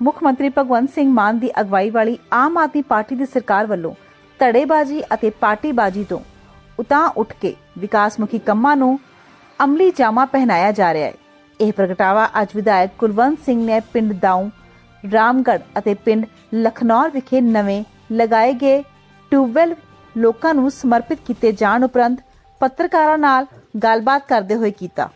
ਮੁੱਖ ਮੰਤਰੀ ਭਗਵੰਤ ਸਿੰਘ ਮਾਨ ਦੀ ਅਗਵਾਈ ਵਾਲੀ ਆਮ ਆਦਮੀ ਪਾਰਟੀ ਦੀ ਸਰਕਾਰ ਵੱਲੋਂ ਧੜੇਬਾਜ਼ੀ ਅਤੇ ਪਾਰਟੀਬਾਜ਼ੀ ਤੋਂ ਉਤਾਂ ਉੱਠ ਕੇ ਵਿਕਾਸਮੁਖੀ ਕੰਮਾਂ ਨੂੰ ਅਮਲੀ ਜਾਮਾ ਪਹਿਨਾਇਆ ਜਾ ਰਿਹਾ ਹੈ। ਇਹ ਪ੍ਰਗਟਾਵਾ ਅੱਜ ਵਿਧਾਇਕ ਕੁਲਵੰਤ ਸਿੰਘ ਨੇ ਪਿੰਡ ਦਾਊ, ਰਾਮਗੜ੍ਹ ਅਤੇ ਪਿੰਡ ਲਖਨੌਰ ਵਿਖੇ ਨਵੇਂ ਲਗਾਏ ਗਏ ਟਿਊਬਵੈਲ ਲੋਕਾਂ ਨੂੰ ਸਮਰਪਿਤ ਕੀਤੇ ਜਾਣ ਉਪਰੰਤ ਪੱਤਰਕਾਰਾਂ ਨਾਲ ਗੱਲਬਾਤ ਕਰਦੇ ਹੋਏ ਕੀਤਾ।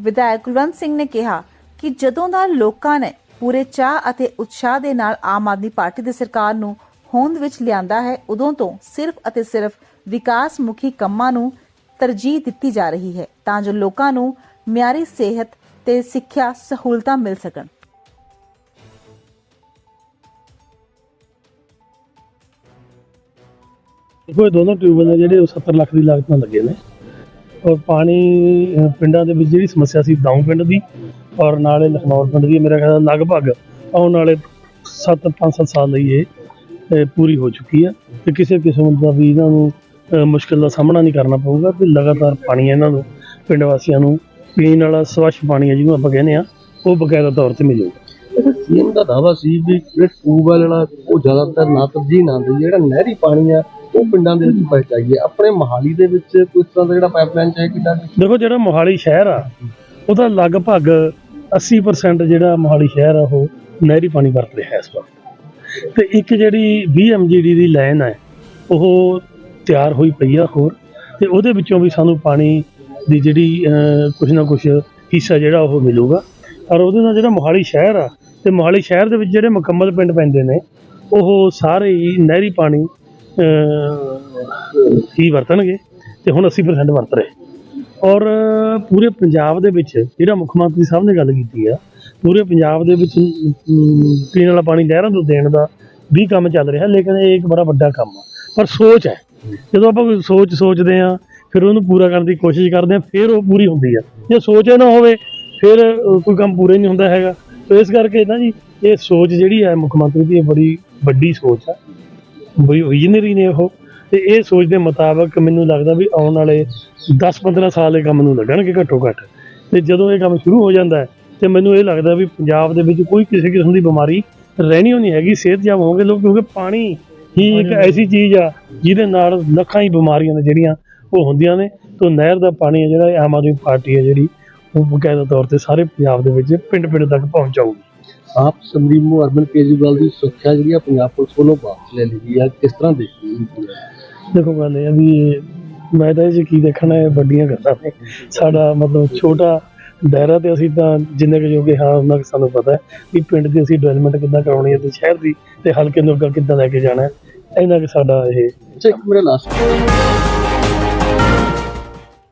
ਵਿਧਾਇਕ ਕੁਲਵੰਤ ਸਿੰਘ ਨੇ ਕਿਹਾ ਕਿ ਜਦੋਂ ਦਾ ਲੋਕਾਂ ਨੇ ਪੂਰੇ ਚਾਹ ਅਤੇ ਉਤਸ਼ਾਹ ਦੇ ਨਾਲ ਆਮ ਆਦਮੀ ਪਾਰਟੀ ਦੀ ਸਰਕਾਰ ਨੂੰ ਹੋਂਦ ਵਿੱਚ ਲਿਆਂਦਾ ਹੈ, ਉਦੋਂ ਤੋਂ ਸਿਰਫ ਅਤੇ ਸਿਰਫ ਵਿਕਾਸ ਮੁਖੀ ਕੰਮਾਂ ਨੂੰ ਤਰਜੀਹ ਦਿੱਤੀ ਜਾ ਰਹੀ ਹੈ ਤਾਂ ਜੋ ਲੋਕਾਂ ਨੂੰ ਮਿਆਰੀ ਸਿਹਤ ਤੇ ਸਿੱਖਿਆ ਸਹੂਲਤਾਂ ਮਿਲ ਸਕਣ। ਦੇਖੋ ਦੋਨੋਂ ਟਿਊਬਵੈੱਲ ਜਿਹੜੇ ਉਹ 70 ਲੱਖ ਦੀ ਲਾਗਤ ਨਾਲ ਲੱਗੇ ਨੇ। ਔਰ ਪਾਣੀ ਪਿੰਡਾਂ ਦੇ ਵਿੱਚ ਜਿਹੜੀ ਸਮੱਸਿਆ ਸੀ ਦਾਊਂ ਪਿੰਡ ਦੀ ਔਰ ਨਾਲੇ ਲਖਨੌਰ ਪਿੰਡ ਦੀ ਮੇਰਾ ਖਿਆਲ ਲਗਭਗ ਆਉਣ ਵਾਲੇ 7 5 ਸਾਲ ਲਈ ਇਹ ਪੂਰੀ ਹੋ ਚੁੱਕੀ ਹੈ ਤੇ ਕਿਸੇ ਕਿਸਮ ਦਾ ਵੀ ਇਹਨਾਂ ਨੂੰ ਅਹ, ਮੁਸ਼ਕਲ ਦਾ ਸਾਹਮਣਾ ਨਹੀਂ ਕਰਨਾ ਪਊਗਾ ਤੇ ਲਗਾਤਾਰ ਪਾਣੀ ਇਹਨਾਂ ਨੂੰ ਪਿੰਡ ਵਾਸੀਆਂ ਨੂੰ ਪੀਣ ਵਾਲਾ ਸਵੱਛ ਪਾਣੀ ਹੈ ਜਿਹਨੂੰ ਆਪਾਂ ਕਹਿੰਦੇ ਆ ਉਹ ਬਕਾਇਦਾ ਤੌਰ ਤੇ ਮਿਲੇਗਾ। ਸੀਐਮ ਦਾ ਦਾਵਾ ਸੀ ਵੀ ਜਿਹੜਾ ਟਿਊਬਵੈਲ ਵਾਲਾ ਉਹ ਜ਼ਿਆਦਾਤਰ ਨਾ ਤਰਜੀਹ ਨਾ ਦੇ ਜਿਹੜਾ ਨਹਿਰੀ ਪਾਣੀ ਆ ਉਹ ਪਿੰਡਾਂ ਦੇ ਵਿੱਚ ਪਹੁੰਚਾਈਏ ਆਪਣੇ ਮਹਾਲੀ ਦੇ ਵਿੱਚ ਕੋਈ ਤਰ੍ਹਾਂ ਦਾ ਜਿਹੜਾ ਪਾਈਪਲਾਈਨ ਚਾਹੇ ਕਿੱਦਾਂ ਦੇਖੋ ਜਿਹੜਾ ਮੋਹਾਲੀ ਸ਼ਹਿਰ ਆ ਉਹਦਾ ਲਗਭਗ 80% ਜਿਹੜਾ ਮੋਹਾਲੀ ਸ਼ਹਿਰ ਆ ਉਹ ਨਹਿਰੀ ਪਾਣੀ ਵਰਤ ਰਿਹਾ ਇਸ ਵਕਤ। ਤੇ ਇੱਕ ਜਿਹੜੀ 20 ਐਮਜੀਡੀ ਦੀ ਲਾਈਨ ਹੈ ਉਹ ਤਿਆਰ ਹੋਈ ਪਈ ਆ ਹੋਰ। ਤੇ ਉਹਦੇ ਵਿੱਚੋਂ ਵੀ ਸਾਨੂੰ ਪਾਣੀ ਦੀ ਜਿਹੜੀ ਅਹ, ਕੁਛ ਨਾ ਕੁਛ ਹਿੱਸਾ ਜਿਹੜਾ ਉਹ ਮਿਲੂਗਾ। ਔਰ ਉਹਦੇ ਨਾਲ ਜਿਹੜਾ ਮੋਹਾਲੀ ਸ਼ਹਿਰ ਆ ਤੇ ਮੋਹਾਲੀ ਸ਼ਹਿਰ ਦੇ ਵਿੱਚ ਜਿਹੜੇ ਮੁਕੰਮਲ ਪਿੰਡ ਪੈਂਦੇ ਨੇ ਉਹ ਸਾਰੇ ਹੀ ਨਹਿਰੀ ਪਾਣੀ ਹੀ ਵਰਤਣਗੇ ਤੇ ਹੁਣ 80% ਵਰਤ ਰਹੇ ਔਰ ਪੂਰੇ ਪੰਜਾਬ ਦੇ ਵਿੱਚ ਜਿਹੜਾ ਮੁੱਖ ਮੰਤਰੀ ਸਾਹਿਬ ਨੇ ਗੱਲ ਕੀਤੀ ਆ, ਪੂਰੇ ਪੰਜਾਬ ਦੇ ਵਿੱਚ ਪੀਣ ਵਾਲਾ ਪਾਣੀ ਨਹਿਰਾਂ ਤੋਂ ਦੇਣ ਦਾ ਵੀ ਕੰਮ ਚੱਲ ਰਿਹਾ, ਲੇਕਿਨ ਇਹ ਇੱਕ ਬੜਾ ਵੱਡਾ ਕੰਮ ਆ। ਪਰ ਸੋਚ ਹੈ, ਜਦੋਂ ਆਪਾਂ ਕੋਈ ਸੋਚ ਸੋਚਦੇ ਆ ਫਿਰ ਉਹਨੂੰ ਪੂਰਾ ਕਰਨ ਦੀ ਕੋਸ਼ਿਸ਼ ਕਰਦੇ ਆ ਫਿਰ ਉਹ ਪੂਰੀ ਹੁੰਦੀ ਆ। ਜੇ ਸੋਚ ਹੀ ਨਾ ਹੋਵੇ, ਫਿਰ ਕੋਈ ਕੰਮ ਪੂਰੇ ਨਹੀਂ ਹੁੰਦਾ ਹੈਗਾ। ਤੇ ਇਸ ਕਰਕੇ ਨਾ ਜੀ, ਇਹ ਸੋਚ ਜਿਹੜੀ ਹੈ ਮੁੱਖ ਮੰਤਰੀ ਦੀ, ਇਹ ਬੜੀ ਵੱਡੀ ਸੋਚ ਆ। ਵਿਜ਼ਨਰੀ ਨੇ ਉਹ। ਤੇ ਇਹ ਸੋਚ ਦੇ ਮੁਤਾਬਕ ਮੈਨੂੰ ਲੱਗਦਾ ਵੀ ਆਉਣ ਵਾਲੇ 10-15 ਸਾਲ ਇਹ ਕੰਮ ਨੂੰ ਲੱਗਣਗੇ ਘੱਟੋ ਘੱਟ। ਤੇ ਜਦੋਂ ਇਹ ਕੰਮ ਸ਼ੁਰੂ ਹੋ ਜਾਂਦਾ ਤੇ ਮੈਨੂੰ ਇਹ ਲੱਗਦਾ ਵੀ ਪੰਜਾਬ ਦੇ ਵਿੱਚ ਕੋਈ ਕਿਸੇ ਕਿਸਮ ਦੀ ਬਿਮਾਰੀ ਰਹਿਣੀ ਹੋਣੀ ਹੈਗੀ ਸਿਹਤਯਾਬ ਹੋਣਗੇ ਲੋਕ ਕਿਉਂਕਿ ਪਾਣੀ ਹੀ ਇੱਕ ਐਸੀ ਚੀਜ਼ ਆ ਜਿਹਦੇ ਨਾਲ ਲੱਖਾਂ ਹੀ ਬਿਮਾਰੀਆਂ ਨੇ ਜਿਹੜੀਆਂ ਉਹ ਹੁੰਦੀਆਂ ਨੇ। ਤੋਂ ਨਹਿਰ ਦਾ ਪਾਣੀ ਹੈ ਜਿਹੜਾ ਆਮ ਆਦਮੀ ਪਾਰਟੀ ਹੈ ਜਿਹੜੀ ਉਹ ਬਕਾਇਦਾ ਤੌਰ ਤੇ ਸਾਰੇ ਪੰਜਾਬ ਦੇ ਵਿੱਚ ਪਿੰਡ ਪਿੰਡ ਤੱਕ ਪਹੁੰਚਾਊਗੀ। ਆਪ ਸਮਰੀਮੋ ਅਰਬਨ ਕੇਜਰੀਵਾਲ ਦੀ ਸੁਰੱਖਿਆ ਜਿਹੜੀ ਆ ਪੰਜਾਬ ਪੁਲਿਸ ਵੱਲੋਂ ਵਾਪਸ ਲੈ ਲਈ ਗਈ ਆ। ਕਿਸ ਤਰ੍ਹਾਂ ਦੇਖੀ ਦੇਖੋ ਗੱਲ ਇਹ ਆ ਵੀ ਮੈਂ ਤਾਂ ਇਹ ਕੀ ਦੇਖਣਾ ਹੈ ਵੱਡੀਆਂ ਗੱਲਾਂ ਨੇ। ਸਾਡਾ ਮਤਲਬ ਛੋਟਾ ਦਾਇਰਾ ਤੇ ਅਸੀਂ ਤਾਂ ਜਿੰਨੇ ਕੁ ਜੋਗੇ ਹਾਂ ਉਹਨਾਂ ਕੁ ਸਾਨੂੰ ਪਤਾ ਹੈ ਵੀ ਪਿੰਡ ਦੀ ਅਸੀਂ ਡਿਵੈਲਪਮੈਂਟ ਕਿੱਦਾਂ ਕਰਾਉਣੀ ਹੈ ਤੇ ਸ਼ਹਿਰ ਦੀ ਤੇ ਹਲਕੇ ਨੂੰ ਅੱਗੇ ਕਿੱਦਾਂ ਲੈ ਕੇ ਜਾਣਾ ਹੈ। ਇੰਨਾ ਕਿ ਸਾਡਾ ਇਹ ਇੱਕ ਮੇਰਾ ਲਾਸਟ